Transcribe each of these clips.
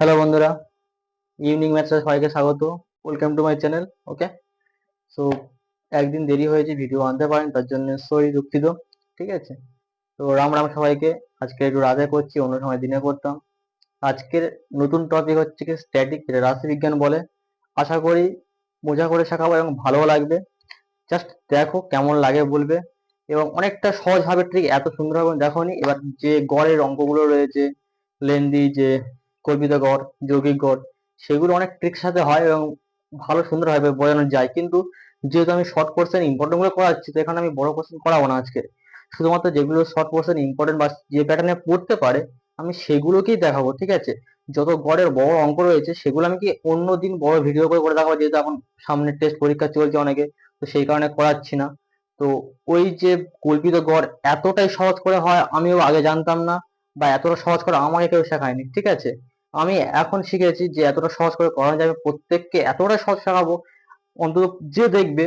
Hello বন্ধুরা। Evening ম্যাচে সবাইকে স্বাগত। Welcome to my channel okay so একদিন দেরি হয়েছে ভিডিও আনতে পারেন, তার জন্য সরি দুঃখিত, ঠিক আছে? তো রাম রাম সবাইকে, আজকে একটু রাতে করছি, অন্য সময় দিনে করতাম। আজকের নতুন টপিক হচ্ছে কি স্ট্যাটিক যেটা রাশিবিজ্ঞান বলে। আশা করি মজা করে শেখাবো এবং ভালোও লাগবে। জাস্ট দেখো কেমন লাগে বলবে। এবং অনেকটা সহজভাবে ট্রিক এত সুন্দরভাবে দেখো নি এবার যে গড়ের অঙ্কগুলো রয়েছে লেন্দি যে কল্পিত গড়, যৌগিক গড়, সেগুলো অনেক ট্রিক্স সাথে হয় এবং ভালো সুন্দরভাবে বোঝানো যায়। কিন্তু যেহেতু আমি শর্ট কোর্সের ইম্পর্টেন্টগুলো করাচ্ছি, তো এখানে আমি বড় কোশ্চেন করাবো না আজকে। শুধুমাত্র যেগুলো শর্ট কোর্সের ইম্পর্টেন্ট বা যে প্যাটার্নে পড়তে পারে, আমি সেগুলোকেই দেখাবো, ঠিক আছে? যত গড়ের বড় অঙ্ক রয়েছে, সেগুলো আমি কি অন্য দিন বড় ভিডিও করে করে দেখাবো? যেহেতু এখন সামনে টেস্ট পরীক্ষা চলছে অনেকে, তো সেই কারণে করাচ্ছি না। তো ওই যে কল্পিত গড় এতটাই সহজ করে হয়, আমিও আগে জানতাম না, বা এতটা সহজ করে আমাকে কেউ শেখায়নি, ঠিক আছে? আমি এখন শিখেছি যে এতটা সহজ করে করানো যাবে প্রত্যেককে এতটা সহজ শেখাবো, অন্তত যে দেখবে,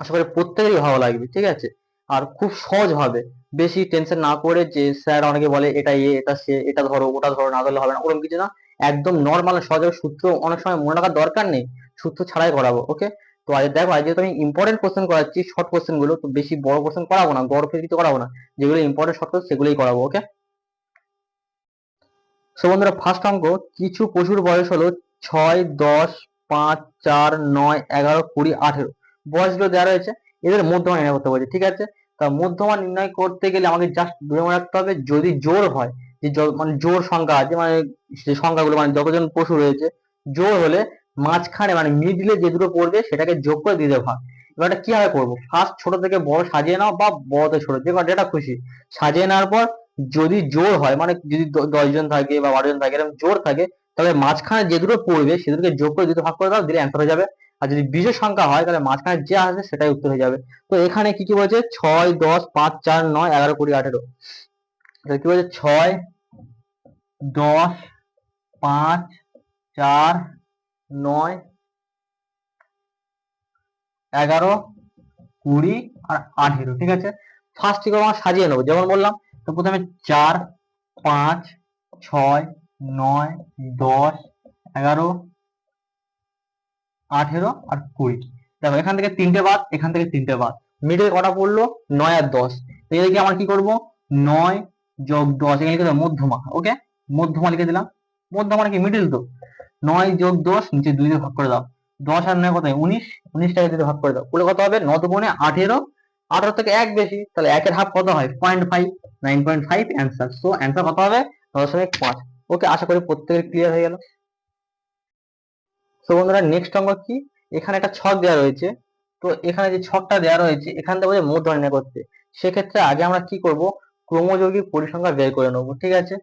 আশা করি প্রত্যেকেরই ভালো লাগবে, ঠিক আছে? আর খুব সহজ হবে। বেশি টেনশন না করে যে স্যার অনেকে বলে, এটা এ, এটা সে, এটা ধরো, ওটা ধরো, না ধরলে হবে না। ওরকম কিছু না। একদম নর্মাল সহজ সূত্র অনেক সময় মনে রাখার দরকার নেই। সূত্র ছাড়াই করাবো ওকে তো আজ দেখো আজ যেহেতু আমি ইম্পর্টেন্ট কোশ্চেন করাচ্ছি শর্ট কোশ্চেনগুলো, তো বেশি বড় কোশ্চেন করাবো না, গড় কিছু করাবো না। যেগুলো ইম্পর্টেন্ট শর্ট কোশ্চেন সেগুলোই করাবো ওকে সো বন্ধুরা ফার্স্ট অঙ্ক, কিছু পশুর বয়স হলো ছয়, দশ, পাঁচ, চার, নয়, এগারো, কুড়ি, আঠেরো। বয়সগুলো দেওয়া রয়েছে, এদের মধ্যমা নির্ণয় করতে বলছে, ঠিক আছে? তা মধ্যমা নির্ণয় করতে গেলে আমাকে জাস্ট মনে রাখতে হবে, যদি জোর হয়, যে মানে জোর সংখ্যা আছে মানে যে সংখ্যাগুলো মানে যতজন পশু রয়েছে, জোর হলে মাঝখানে মানে মিডিলে যে দুটো পড়বে, সেটাকে যোগ করে দিতে ভাগ এবার এটা কীভাবে করব? ফার্স্ট ছোট থেকে বড় সাজিয়ে নাও বা বড় থেকে ছোট যে যেটা খুশি। সাজিয়ে নেওয়ার পর যদি জোর হয় মানে যদি দশজন থাকে বা বারো জন থাকে, এরকম জোর থাকে, তাহলে মাঝখানে যে দুটো পড়বে, সে দুটোকে যোগ করে দুটো ভাগ করে দাও, দিলে অ্যান্সার হয়ে যাবে। আর যদি বিজয় সংখ্যা হয়, তাহলে মাঝখানে যে আসবে, সেটাই উত্তর হয়ে যাবে। তো এখানে কি কি বলছে? ছয়, দশ, পাঁচ, চার, নয়, এগারো, কুড়ি, আঠেরো। কি বলছে? ছয়, দশ, পাঁচ, চার, নয়, এগারো, কুড়ি আর আঠেরো, ঠিক আছে? ফার্স্ট থেকে আমরা সাজিয়ে নেব। যেমন বললাম তো প্রথমে চার, পাঁচ, ছয়, নয়, দশ, এগারো, আঠেরো আর কুড়ি। দেখো, এখান থেকে তিনটে বাদ, এখান থেকে তিনটে বাদ। মিডল কটা পড়ল? নয় আর দশ। তো এদিকে আমরা কি করব? নয় যোগ দশ, এখানে লিখে মধ্যমা ওকে মধ্যমা লিখে দিলাম। মধ্যমা কি? মিডল তো। নয় যোগ দশ, নিচে দুই দিয়ে ভাগ করে দাও। দশ আর নয় কত? উনিশ। উনিশটাকে দিয়ে ভাগ করে দাও। করলে কত হবে? নত বনে আঠেরো। আঠারো থেকে এক বেশি, তাহলে একের হাফ কত হয়? Point five nine point five answer so answer কত হবে? দশমিক পাঁচ। ওকে আশা করি প্রত্যেকের ক্লিয়ার হয়ে গেল। তো বন্ধুরা নেক্সট অঙ্ক কি? এখানে একটা ছক দেওয়া রয়েছে। তো, এখানে যে ছকটা দেওয়া রয়েছে, এখান থেকে বলছে মোট নির্ণয় করতে। সেক্ষেত্রে আগে আমরা কি করব? ক্রমযৌগিক পরিসংখ্যা বের করে নেব, ঠিক আছে?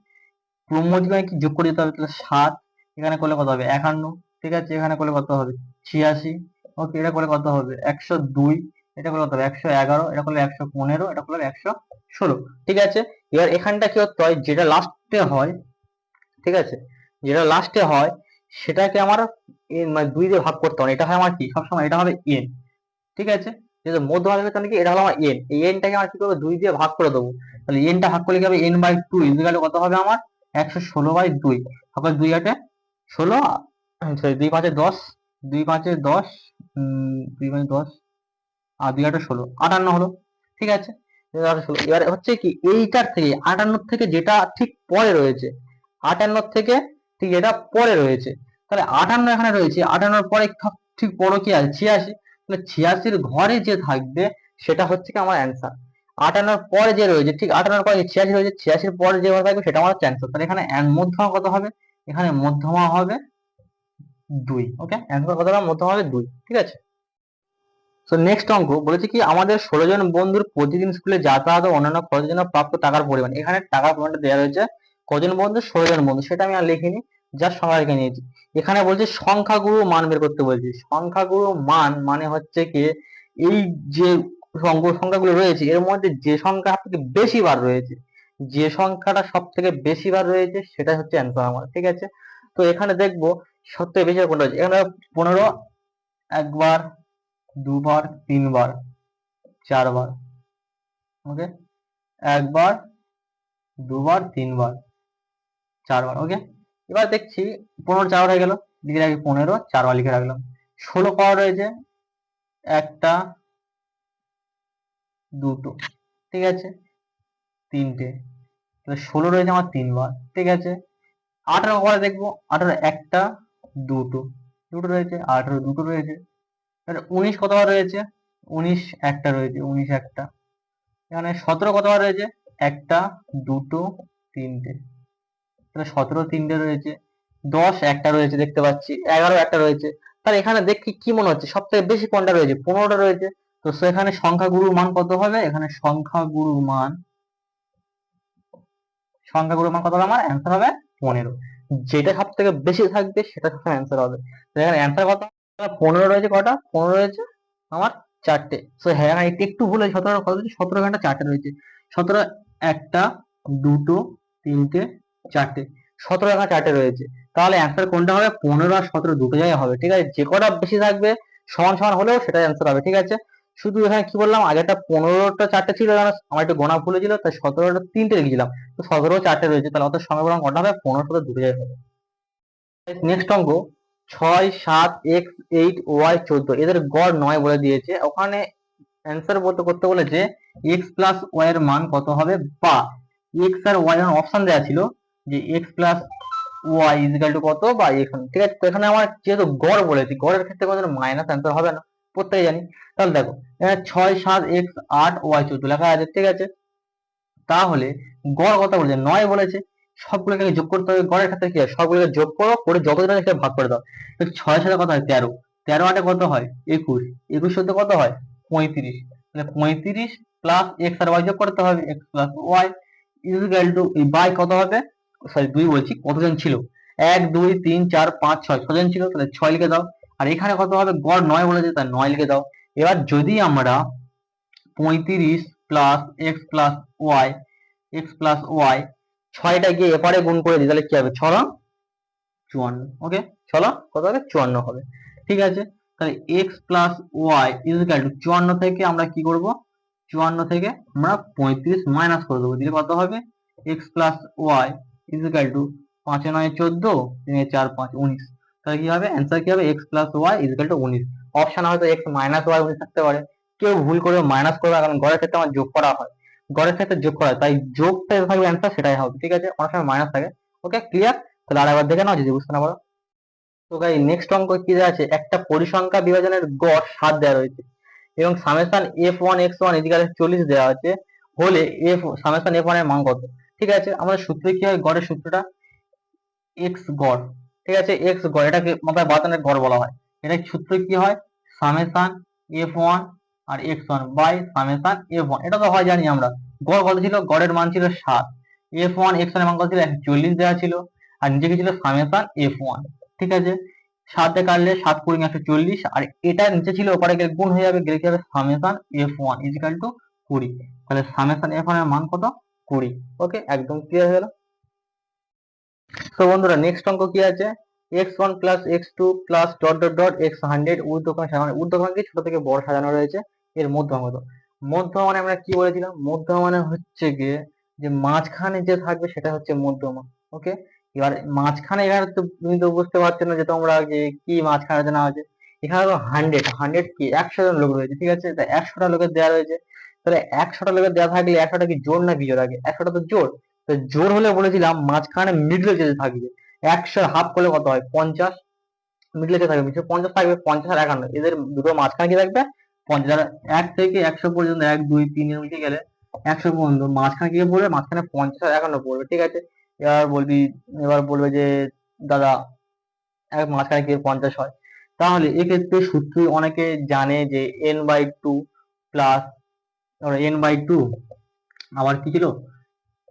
ক্রমযৌগিক মানে কি? যোগ করে দিতে হবে, তাহলে সাত। এখানে করলে কত হবে? একান্ন। ঠিক আছে? এখানে করলে কত হবে? ছিয়াশি। ওকে এটা করলে কত হবে? একশো দুই। এটা করলে একশো এগারো, এটা করলে একশো পনেরো, এটা করলে একশো ষোলো, ঠিক আছে? এবার এখানটা কি করতে হয় যেটা লাস্টে হয়, ঠিক আছে? যেটা লাস্টে হয়, সেটাকে আমার মানে দুই দিয়ে ভাগ করতে হবে। এটা হয় আমার কি? সবসময় এটা হবে এন ঠিক আছে? যেহেতু মধ্য ভাগে তাহলে কি? এটা হলো আমার এন এই এনটাকে আমার কি করব? দুই দিয়ে ভাগ করে দেবো। তাহলে এনটা ভাগ করলে কি হবে? এন বাই টু ইজিক্যাল কত হবে আমার? একশো ষোলো বাই দুই। তারপর দুই আটে ষোলো সরি দুই পাঁচে দশ, দুই পাঁচে দশ দুই পাঁচে দশ আর দুই আটে ষোলো, আটান্ন হলো, ঠিক আছে? ষোলো। এবার হচ্ছে কি, এইটার থেকে, আটান্ন থেকে যেটা ঠিক পরে রয়েছে, আটান্ন থেকে ঠিক যেটা পরে রয়েছে, তাহলে আটান্ন এখানে রয়েছে, আটান্নর পরে ঠিক বড় কি আছে ছিয়াশি। তাহলে ছিয়াশির ঘরে যে থাকবে, সেটা হচ্ছে কি আমার অ্যান্সার আটান্নর পরে যে রয়েছে, ঠিক আটান্নর পরে ছিয়াশি রয়েছে, ছিয়াশির পরে যে থাকবে, সেটা আমার হচ্ছে অ্যান্সার তাহলে এখানে মধ্যমা কত হবে? এখানে মধ্যমা হবে দুই ওকে অ্যান্সার কত হবে? মধ্যমা হবে দুই, ঠিক আছে? তো নেক্সট অঙ্ক বলেছে কি, আমাদের ষোলো জন বন্ধুর প্রতিদিন স্কুলে যাতায়াত ও অন্যান্য খরচের জন্য প্রাপ্ত টাকার পরিমাণ। এখানে টাকার পরিমাণটা দেওয়া রয়েছে। কজন বন্ধু? ষোলো জন বন্ধু। সেটা আমি আর লিখিনি যার সংখ্যা লিখে নিয়েছি। এখানে বলছে সংখ্যাগুরু মান বের করতে বলছি। সংখ্যাগুরু মান মানে হচ্ছে কি, এই যে সংখ্য সংখ্যাগুলো রয়েছে, এর মধ্যে যে সংখ্যা সব থেকে বেশি বার রয়েছে, যে সংখ্যাটা সব থেকে বেশি বার রয়েছে, সেটা হচ্ছে অ্যান্সার আমার ঠিক আছে? তো এখানে দেখব সব থেকে বেশি কোনটা রয়েছে এখানে পনেরো, একবার দুবার, তিনবার, চারবার ওকে একবার, দুবার, তিনবার, চারবার ওকে এবার দেখছি পনেরো চার হয়ে গেল। লিখে রাখি পনেরো, চারবার লিখে রাখলাম। ষোলো কটা রয়েছে। একটা, দুটো, ঠিক আছে? তিনটে, তাহলে ষোলো রয়েছে আমার তিনবার, ঠিক আছে? আঠারো কটা দেখব, আঠারো, একটা, দুটো দুটো রয়েছে, আঠারো, দুটো রয়েছে। উনিশ কতবার রয়েছে? উনিশ একটা রয়েছে, উনিশ একটা। এখানে সতেরো কতবার রয়েছে? একটা, দুটো, তিনটে। তাহলে সতেরো, তিনটে রয়েছে। দশ একটা রয়েছে দেখতে পাচ্ছি, এগারো একটা রয়েছে। তাহলে এখানে দেখি কি মনে হচ্ছে? সব থেকে বেশি কোনটা রয়েছে? পনেরোটা রয়েছে। তো সেখানে সংখ্যাগুরুর মান কত হবে? এখানে সংখ্যাগুরুর মান সংখ্যাগুরুর মান কত হবে? আমার অ্যান্সার হবে পনেরো। যেটা সব থেকে বেশি থাকবে, সেটা সব অ্যান্সার হবে। এখানে অ্যান্সার কত? পনেরো রয়েছে কটা? পনেরো রয়েছে আমার চারটে। সো হ্যাঁ একটু একটু ভুল হয়েছে সতেরো কত রয়েছে সতেরো ঘণ্টা চারটে রয়েছে। সতেরো একটা, দুটো, তিনটে, চারটে। সতেরো এখানে চারটে রয়েছে। তাহলে অ্যান্সার কোনটা হবে? পনেরো আর সতেরো দুটো জায়গায় হবে, ঠিক আছে? যে কটা বেশি থাকবে, সমান সমান হলেও সেটাই অ্যান্সার হবে, ঠিক আছে? শুধু এখানে কি বললাম? আগেটা পনেরোটা চারটে ছিল আমার একটু গোনা ভুলে ছিল, তাই সতেরোটা তিনটে লিখেছিলাম। তো সতেরো চারটে রয়েছে, তাহলে অত সময় কটা হবে, পনেরো সতেরো দুটো জায়গায় হবে। নেক্সট অঙ্ক। ছয় সাত এক্স এইট ওয়াই চোদ্দ। এদের গড় নয় বলে দিয়েছে। ওখানে অ্যান্সার বলতে করতে বলেছে এক্স প্লাস ওয়াই এর মান কত হবে? বা এক্স আর ওয়াই এর অপশন দেওয়া ছিল যে X plus Y equal to কত বা এখানে ঠিক আছে? তো এখানে আমার যেহেতু গড় বলেছি, গড়ের ক্ষেত্রে কোনো মাইনাস অ্যান্সার হবে না। প্রত্যেকে জানি। তাহলে দেখো ছয় সাত এক্স আট ওয়াই চোদ্দ লেখা আছে, ঠিক আছে? তাহলে গড় কত বলেছে? নয় বলেছে। সবগুলোকে যোগ করতে হবে। গড়ের ক্ষেত্রে কি হয়? সবগুলোকে যোগ করো, করে যত দিন সেটা ভাগ করে দাও। তো ছয় সাথে কত হয়? তেরো। তেরো আটে কত হয়? একুশ। একুশ সাথে কত হয়? পঁয়ত্রিশ। তাহলে পঁয়ত্রিশ প্লাস এক্স আর ওয়াই যোগ করতে হবে X plus Y equal to by কত হবে? সরি দুই বলছি, কতজন ছিল? এক, দুই, তিন, চার, পাঁচ, ছয়। ছজন ছিল, তাহলে ছয় লিখে দাও। আর এখানে কত হবে? গড় নয় বলেছে তাই নয় লিখে দাও। এবার যদি আমরা পঁয়ত্রিশ plus X plus Y X plus Y ছয়টা গিয়ে এপারে গুণ করে দিই, তাহলে কি হবে? ছড়া চুয়ান্ন ওকে চলো কত হবে? চুয়ান্ন হবে। ঠিক আছে? তাহলে X plus Y equal to চুয়ান্ন থেকে আমরা কি করব? চুয়ান্ন থেকে আমরা পঁয়ত্রিশ মাইনাস করে দেবো। দিলে কত হবে? X plus Y equal to পাঁচে নয় চোদ্দ, তিনে চার পাঁচ উনিশ। তাহলে কি হবে? অ্যান্সার কি হবে? X plus Y equal to উনিশ। অপশন হয়তো এক্স মাইনাস ওয়াই উনিশ থাকতে পারে। কেউ ভুল করে মাইনাস করবে, কারণ গড়ের ক্ষেত্রে আমার যোগ করা হয়। গড়ের সাথে যোগ করা তাই যোগটা থাকবে অ্যান্সার সেটাই হবে, ঠিক আছে? অনেক সময় মাইনাস থাকে। ওকে ক্লিয়ার তাহলে আর একবার দেখে নাও যদি বুঝতে না পারো। তো গাই নেক্সট অঙ্ক কি দেওয়া আছে? একটা পরিসংখ্যা বিভাজনের গড় সাত দেওয়া রয়েছে। এবং summation F one X one এদিকে চল্লিশ দেওয়া আছে। হলে এফ সামেশন এফ ওয়ানের মান কত? ঠিক আছে? আমাদের সূত্রে কি হয়? গড়ের সূত্রটা এক্স গড়। ঠিক আছে? এক্স গড়, এটাকে মাথায় বাতানের গড় বলা হয়। এটা সূত্র কি হয়? Summation F one R X one by summation F one এটা তো হয় জানি আমরা। গড় কত ছিল? গড়ের মান ছিল সাত। এফ ওয়ান এক্স ওয়ান মান কত ছিল? একশো চল্লিশ দেওয়া ছিল। আর নিচে ছিল? সামেশন এফ ওয়ান ঠিক আছে? সাতে কাটলে সাত কুড়ি একশো চল্লিশ আর এটা নিচে ছিল, ওপারে গেলে গুণ হয়ে যাবে, গেলে কি হবে? Summation F one equal to কুড়ি। তাহলে সামেশন এফ ওয়ানের মান কত? কুড়ি। ওকে একদম ক্লিয়ার হয়ে গেল? তো বন্ধুরা নেক্সট অঙ্ক কি আছে? X one plus X two plus dot dot dot X hundred ঊর্ধ্বক্রমে সাজানো ঊর্ধ্বক্রমে ছোট থেকে বড় সাজানো রয়েছে। এর মধ্যমা কত মধ্যমা মানে আমরা কি বলেছিলাম? মধ্যমা মানে হচ্ছে গিয়ে যে মাঝখানে যে থাকবে সেটা হচ্ছে মধ্যমা ওকে এবার মাঝখানে এখানে তো তুমি তো বুঝতে পারছ না যে তোমরা যে কি মাঝখানে জানা আছে এখানে তো হান্ড্রেড হান্ড্রেড কি? একশো জন লোক রয়েছে, ঠিক আছে? একশোটা লোকের দেওয়া রয়েছে। তাহলে একশোটা লোকের দেওয়া থাকলে একশোটা কি জোর না বিজোর আগে? একশোটা তো জোর। তো জোর হলে বলেছিলাম মাঝখানে মিডলে যেতে থাকবে। একশো হাফ করলে কত হয়? পঞ্চাশ। মিডলে যে থাকবে। পঞ্চাশ থাকবে, পঞ্চাশ আর একান্ন। এদের দুটো মাঝখানে কি থাকবে? এক থেকে একশো পর্যন্ত এক, দুই, তিন মধ্যে গেলে একশো পর্যন্ত। মাঝখানে কি পড়বে? মাঝখানে পঞ্চাশ আর একান্ন পড়বে, ঠিক আছে? এবার বলবি, এবার বলবে যে, দাদা, এক মাঝখানে কি পঞ্চাশ হয়? তাহলে এক্ষেত্রে সূত্র অনেকে জানে যে N by two plus N by two আবার কি ছিল?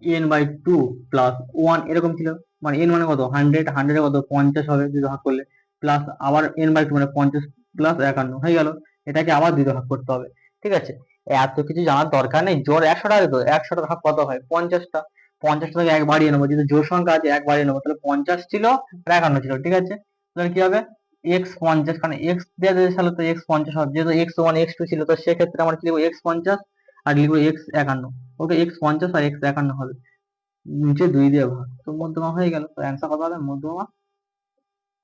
N by two plus one এরকম ছিল। মানে এন মানে কত? হান্ড্রেড হান্ড্রেড কত? পঞ্চাশ হবে, যদি ভাগ করলে। প্লাস আবার এন বাই টু মানে পঞ্চাশ প্লাস একান্ন, হয়ে গেল। এটাকে আবার দুই ভাগ করতে হবে। ঠিক আছে? এত কিছু জানার দরকার নেই। জোর একশো টাকা তো। একশোটা ভাগ কত হয়? পঞ্চাশটা। পঞ্চাশটা থেকে এক বাড়িয়ে নেব। যেহেতু জোর সংখ্যা আছে, এক বাড়িয়ে নেব। তাহলে পঞ্চাশ ছিল, আর একান্ন ছিল। ঠিক আছে? তাহলে কি হবে? এক্স পঞ্চাশ। কারণ এক্স দেওয়া দিয়েছিল তো এক্স পঞ্চাশ হবে। যেহেতু এক্স ওয়ান এক্স টু ছিল, তো সেক্ষেত্রে আমরা কি লিখব? এক্স পঞ্চাশ আর লিখব এক্স একান্ন। ওকে এক্স পঞ্চাশ আর এক্স একান্ন হবে। নিচে দুই দিয়ে ভাগ। তো মধ্যমা হয়ে গেল। অ্যান্সার কত হবে? মধ্যমা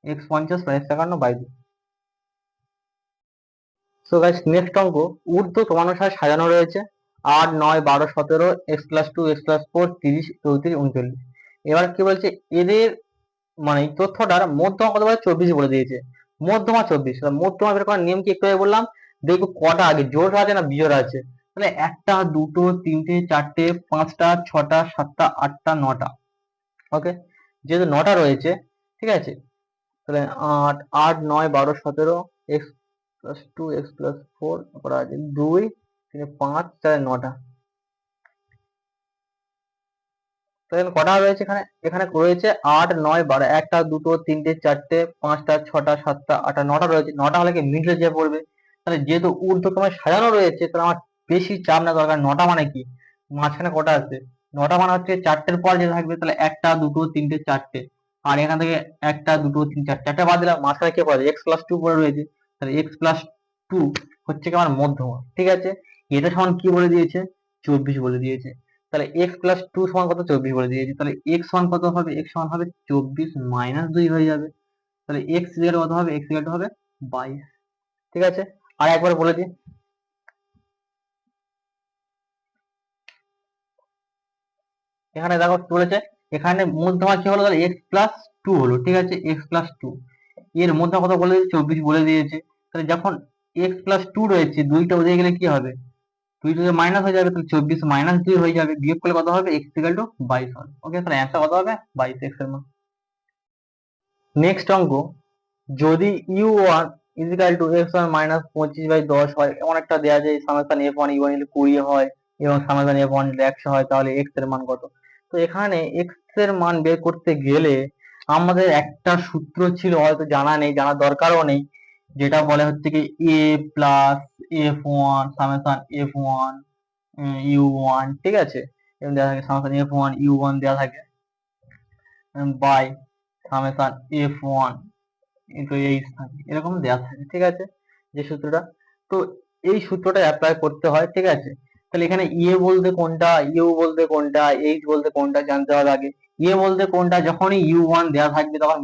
এক্স পঞ্চাশ আর এক্স একান্ন বাই দুই সো গাইস নেক্সট অঙ্ক, ঊর্ধ্ব ক্রমানুসারে সাজানো রয়েছে। আট, নয়, বারো, সতেরো x plus two x plus four তিরিশ, চৌত্রিশ, উনচল্লিশ। এবার কি বলছে? এদের মানে তথ্যটার মধ্যমা কত বলে চব্বিশ বলে দিয়েছে। মধ্যমা চব্বিশ মধ্যমা বের করার নিয়ম কি একটু বললাম? দেখব কটা আগে জোর আছে না বিজোড় আছে? তাহলে একটা, দুটো, তিনটে, চারটে, পাঁচটা, ছটা, সাতটা, আটটা, নটা। ওকে যেহেতু নটা রয়েছে, ঠিক আছে? তাহলে আট আট, নয়, বারো, সতেরো x plus two x plus four করা আছে দুই তিনে পাঁচ চার নটা। তাহলে কটা রয়েছে এখানে? এখানে রয়েছে আট, নয়, বারো। একটা, দুটো, তিনটে, চারটে, পাঁচটা, ছটা, সাতটা, আটটা, নটা রয়েছে। নটা হলে কি মিডলে যে পড়বে? তাহলে যেহেতু ঊর্ধ্বক্রমে সাজানো রয়েছে, তাহলে আমার বেশি চাপ না দরকার। নটা মানে কি? মাঝখানে কটা আছে? নটা মানে হচ্ছে চারটের পর যেটা থাকবে, তাহলে একটা, দুটো, তিনটে, চারটে। আর এখান থেকে একটা, দুটো তিন চারটে। চারটে বাদ দিলাম, মাঝখানে কে পড়ে এক্স প্লাস টু পড়ে রয়েছে। তাহলে এক্স প্লাস টু হচ্ছে কি আমার মধ্যমা ঠিক আছে? এটা সমান কি বলে দিয়েছে? চব্বিশ বলে দিয়েছে। তাহলে এক্স প্লাস টু সমান কত? চব্বিশ বলে দিয়েছে। তাহলে এক্স সমান কত হবে? এক্স সমান হবে চব্বিশ মাইনাস দুই হয়ে যাবে। তাহলে এক্স ইকুয়াল কত হবে? এক্স ইকুয়াল হবে বাইশ, ঠিক আছে? আর একবার বলে দিই। এখানে দেখো কি বলেছে? এখানে মধ্যমা কি হলো? তাহলে এক্স প্লাস টু হলো, ঠিক আছে? এক্স প্লাস টু এর মধ্যে কত বলে দিয়েছে? চব্বিশ বলে দিয়েছে। তাহলে যখন এক্স প্লাস টু রয়েছে, দুইটা ওদিকে গেলে কি হবে? দুই টু মাইনাস হয়ে যাবে, তাহলে চব্বিশ মাইনাস দুই হয়ে যাবে। বিয়োগ করলে কত হবে? এক্স ইকাল টু বাইশ হবে। ওকে তাহলে অ্যান্সার কত হবে? বাইশ এক্সের মান। নেক্সট অঙ্ক, যদি u one is equal to x one minus পঁচিশ বাই দশ হয়, এমন একটা দেওয়া যায় summation f one u one কুড়ি হয়, এবং সামেশন এফ ওয়ান একশো হয়, তাহলে এক্সের মান কত? তো এখানে এক্সের মান বের করতে গেলে আমাদের একটা সূত্র ছিল, হয়তো জানা নেই, জানার দরকারও নেই। যেটা বলে হচ্ছে কি a plus f one summation f one u one ঠিক আছে? এবং দেওয়া থাকে, summation f one u one দেওয়া থাকে। By summation f one into h থাকে, এরকম দেওয়া থাকে, ঠিক আছে? যে সূত্রটা। তো এই সূত্রটা অ্যাপ্লাই করতে হয়, ঠিক আছে? তাহলে এখানে ইয়ে বলতে কোনটা ইউ বলতে কোনটা এইচ বলতে কোনটা জানতে হবে আগে। ইয়ে বলতে কোনটা, যখনই ইউ ওয়ান দেওয়া থাকবে, তখন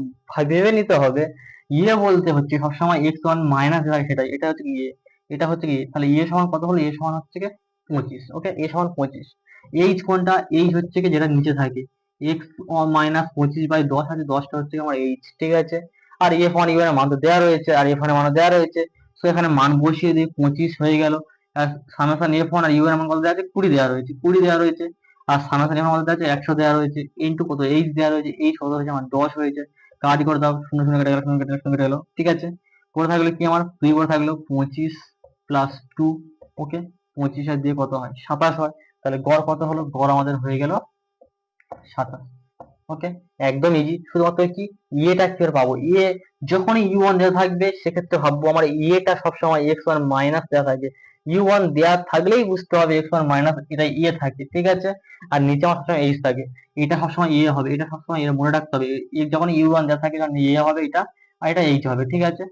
ভেবে নিতে হবে ইয়ে বলতে হচ্ছে সবসময় এক্স ওয়ান মাইনাস হয় সেটাই। এটা হচ্ছে ইয়ে এটা হচ্ছে কি? তাহলে ইয়ে সমান কত হলো? এ সমান হচ্ছে কি? পঁচিশ। ওকে এ সমান পঁচিশ। এইচ কোনটা? এইচ হচ্ছে কি? যেটা নিচে থাকে। এক্স মাইনাস পঁচিশ বাই দশ আছে। দশটা হচ্ছে আমার এইচ ঠিক আছে? আর এফ ওয়ান ইউ এর মান তো দেওয়া রয়েছে। আর এফ ওয়ানের মান দেওয়া রয়েছে। তো এখানে মান বসিয়ে দিই। পঁচিশ হয়ে গেল। আর সামেশন এফ ওয়ান আর ইউ এর মান কত দেওয়া আছে? কুড়ি দেওয়া রয়েছে। কুড়ি দেওয়া রয়েছে। আর সামেশন এফ ওয়ান দেওয়া আছে? একশো দেওয়া রয়েছে। ইন্টু কত? এইচ দেওয়া রয়েছে। এইচ কত হয়েছে? আমার দশ হয়েছে। কাজ করে দাও শূন্য শূন্য কেটে গেল শূন্য কেটে শূন্য কেটে গেল। ঠিক আছে? করে থাকলে কি আমার? দুই করে থাকল পঁচিশ প্লাস টু ওকে পঁচিশ আর দিয়ে কত হয়? সাতাশ হয়। তাহলে গড় কত হলো? গড় আমাদের হয়ে গেল সাতাশ ওকে একদম ইজি শুধুমাত্র কি? ইয়েটা কি করে পাবো? ইয়ে যখনই ইউ ওয়ান দেওয়া থাকবে, সেক্ষেত্রে ভাববো আমার ইয়েটা সবসময় এক্স ওয়ান মাইনাস দেওয়া থাকে ইউ ওয়ান দেওয়া থাকলেই বুঝতে হবে এক্স ওয়ান মাইনাস এটা ইয়ে থাকে, ঠিক আছে? আর নিচে আমার সবসময় এইচ থাকে। এটা সবসময় ইয়ে হবে, এটা সবসময় এর মনে রাখতে হবে। যখন ইউ ওয়ান দেওয়া থাকে তখন ইয়ে হবে এটা, আর এটা এইচ হবে, ঠিক আছে?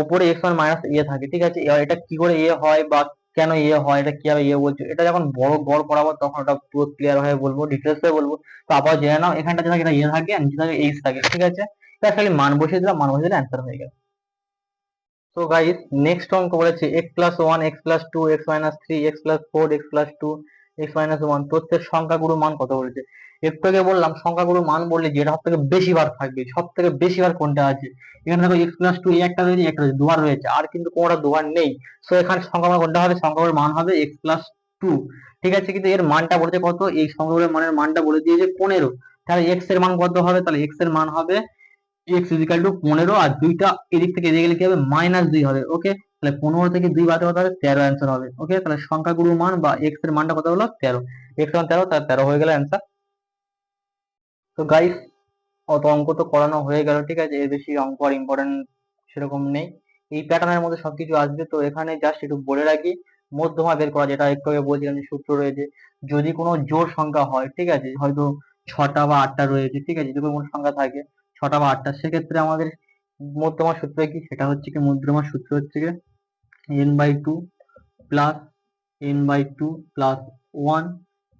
ওপরে এক্স ওয়ান মাইনাস ইয়ে থাকে, ঠিক আছে? এটা কি করে ইয়ে হয় বা কেন ইয়ে হয়, এটা কীভাবে ইয়ে বলছো, এটা যখন বড় বড় করাবো তখন ওটা পুরো ক্লিয়ার হয়ে বলব ডিটেলস হয়ে বলব। তো আবার জেনে নাও, এখানটা যেটা এটা ইয়ে থাকে আর নিচে থাকে এইচ থাকে, ঠিক আছে? এটা খালি মান বসিয়ে দিলাম, মান বসিয়ে দিলে অ্যান্সার হয়ে গেল। তো গাইস নেক্সট অঙ্ক বলেছে x plus one x plus two x minus three x plus four x plus two x minus one তথ্যের সংখ্যাগুরু মান কত বলেছে? একটু আগে বললাম সংখ্যাগুরু মান বললে যেটা সব থেকে বেশি বার থাকবে সব থেকে বেশি বার কোনটা আছে? এখানে দেখো এক্স প্লাস টু একটা রয়েছে একটা রয়েছে, দুবার রয়েছে, আর কিন্তু কোনোটা দুবার নেই। সো এখানে সংখ্যা কোনটা হবে? সংখ্যাগুলোর মান হবে এক্স প্লাস টু ঠিক আছে? কিন্তু এর মানটা বলেছে কত? এই সংখ্যাগুলোর মানের মানটা বলে দিয়েছে পনেরো। তাহলে এক্সের মান কত হবে? তাহলে এক্সের মান হবে এক্স ইজিক্যাল টু পনেরো আর দুইটা এদিক থেকে এদিকে গেলে কি হবে? মাইনাস দুই হবে ওকে তাহলে পনেরো থেকে দুই বাদ কত তেরো অ্যান্সার হবে ওকে তাহলে সংখ্যাগুরু মান বা এক্সের মানটা কত হলো? তেরো। এক্স মান তেরো তার তেরো হয়ে গেল অ্যান্সার তো গাইস অত অঙ্ক তো করানো হয়ে গেল, ঠিক আছে? এর বেশি অঙ্ক আর ইম্পর্টেন্ট সেরকম নেই। এই প্যাটার্নের মধ্যে সবকিছু আসবে, তো এখানে জাস্ট একটু বলে রাখি, মধ্যমা বের করা যেটা একটু আগে বলছিলাম যে সূত্র রয়েছে। যদি কোনো জোড় সংখ্যা হয়, ঠিক আছে? হয়তো ছটা বা আটটা রয়েছে, ঠিক আছে? যদি কোনো সংখ্যা থাকে ছটা বা আটটা। সেক্ষেত্রে আমাদের মধ্যমা সূত্র কি? সেটা হচ্ছে কি, মধ্যমা সূত্র হচ্ছে কি n by two plus n by two plus one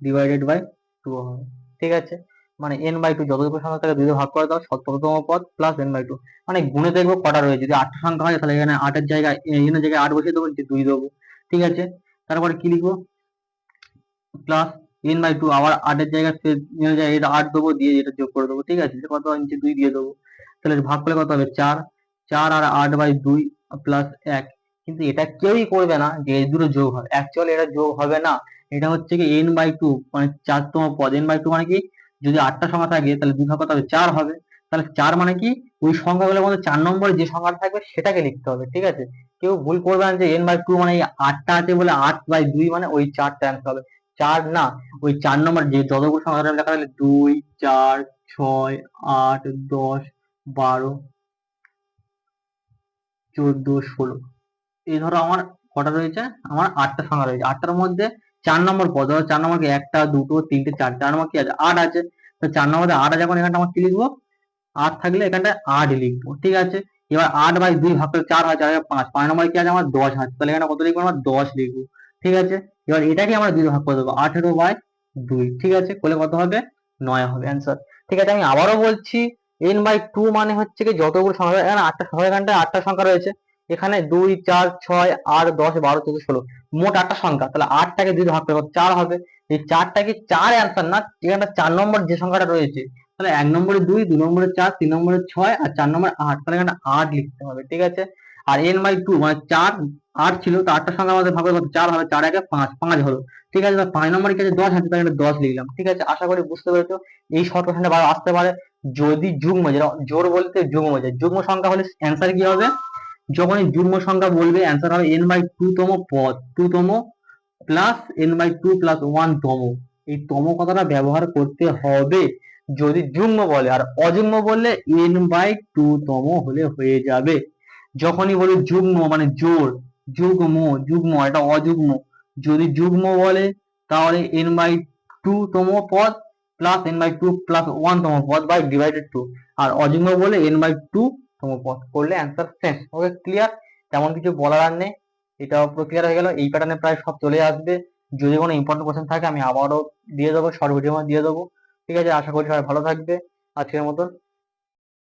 divided by two হবে। ঠিক আছে? মানে এন বাই টু যতটুকু সংখ্যা থাকে দিয়ে ভাগ করে দাও শততম পদ প্লাস এন বাই টু মানে গুণে দেখব কটা রয়েছে। যদি আটটা সংখ্যা হয়, তাহলে এখানে আটের জায়গায় এনের জায়গায় আট বসিয়ে দেবো দুই দেবো। ঠিক আছে? তারপরে কি লিখব? প্লাস এন বাই টু আবার আটের জায়গায় এটা আট দেবো, দিয়ে এটা যোগ করে দেবো, ঠিক আছে? কত? নিচে দুই দিয়ে দেবো। তাহলে ভাগ করলে কত হবে? চার। চার আর আট বাই দুই প্লাস এক। কিন্তু এটা কেউই করবে না যে এই দুটো যোগ হবে। অ্যাকচুয়ালি এটা যোগ হবে না। এটা হচ্ছে কি এন বাই টু মানে চারতম পদ। এন বাই টু মানে কি? যদি আটটা সংখ্যা থাকে, তাহলে দুই কত হবে? চার হবে। তাহলে চার মানে কি? ওই সংখ্যাগুলোর মধ্যে চার নম্বরে যে সংখ্যাটা থাকবে, সেটাকে লিখতে হবে, ঠিক আছে? কেউ ভুল করবে না যে এন বাই টু মানে আটটা আছে বলে আট বাই দুই মানে ওই চারটা অ্যান্সার হবে। চার, না, ওই চার নম্বর যে যতগুলো সংখ্যা লেখা থাকলে দুই, চার, ছয়, আট, দশ, বারো, চোদ্দ, ষোলো। এই ধরো আমার কটা রয়েছে? আমার আটটা সংখ্যা রয়েছে। আটটার মধ্যে চার নম্বর পদ, ধরো চার নম্বর একটা, দুটো, তিনটে, চার চার নম্বর কি আছে? আট আছে। তো চার নম্বরে আট আছে এখন, এখানটা আমার কি লিখব? আট থাকলে এখানটায় আট লিখব, ঠিক আছে? এবার আট বাই দুই ভাগ করে চার হয়, চার পাঁচ। পাঁচ নম্বরে কি আছে? আমার দশ আছে। তাহলে এখানে কত লিখব? আমার দশ লিখব, ঠিক আছে? এবার এটাকে আমরা দুই ভাগ করে দেবো। আঠেরো বাই দুই, ঠিক আছে? করলে কত হবে? নয় হবে অ্যান্সার ঠিক আছে, আমি আবারও বলছি এন বাই টু মানে হচ্ছে কি যতগুলো সংখ্যা এখানে আটটা এখানটায় আটটা সংখ্যা রয়েছে। এখানে দুই, চার, ছয়, আট, দশ, বারো, চোদ্দ, ষোলো, মোট আটটা সংখ্যা। তাহলে আটটাকে দুই ভাগ করে কত? চার হবে। এই চারটা কি চার অ্যান্সার না? এখানে চার নম্বর যে সংখ্যাটা রয়েছে, তাহলে এক নম্বরে দুই দুই নম্বরে চার, তিন নম্বরে ছয়, আর চার নম্বরে আট। তাহলে এখানে আট লিখতে হবে, ঠিক আছে? আর এন বাই টু মানে চার আট ছিল, তো আটটার সংখ্যা আমাদের ভাবে কত চার হবে, চার একে পাঁচ পাঁচ হলো। ঠিক আছে পাঁচ নম্বরের কাছে দশ আছে, তাহলে দশ লিখলাম। ঠিক আছে, আশা করি বুঝতে পেরেছ। এই শর্ট কোশ্চেনটা বার আসতে পারে, যদি যুগ্ম, যেটা জোর বলতে যুগ্ম যায় যুগ্ম সংখ্যা হলে অ্যান্সার কি হবে? যখন এই যুগ্ম সংখ্যা বলবে অ্যান্সার হবে এন বাই টু তম পদ। টু তম plus n by two plus one তম। এই তম কথাটা ব্যবহার করতে হবে। যদি যুগ্ম বলে, আর অযুগ্ম বললে এন বাই টু তম হলে হয়ে যাবে। যখনই বলি যুগ্ম মানে জোর যুগ্ম যুগ্ম এটা অযুগ্ম। যদি যুগ্ম বলে, তাহলে এন বাই টু তম পদ plus n by two plus one তম পদ বাই ডিভাইডেড টু আর অযুগ্ম বলে এন বাই টু তম পদ। করলে অ্যান্সার শেষ। ওকে ক্লিয়ার তেমন কিছু বলার আর নেই। এটা ক্লিয়ার হয়ে গেল। এই প্যাটার্নে প্রায় সব চলে আসবে। যদি কোনো ইম্পর্টেন্ট কোশ্চেন থাকে, আমি আবারও দিয়ে দেবো শর্ট ভিডিও দিয়ে দেবো। ঠিক আছে? আশা করি সবাই ভালো থাকবে। আজকের মতন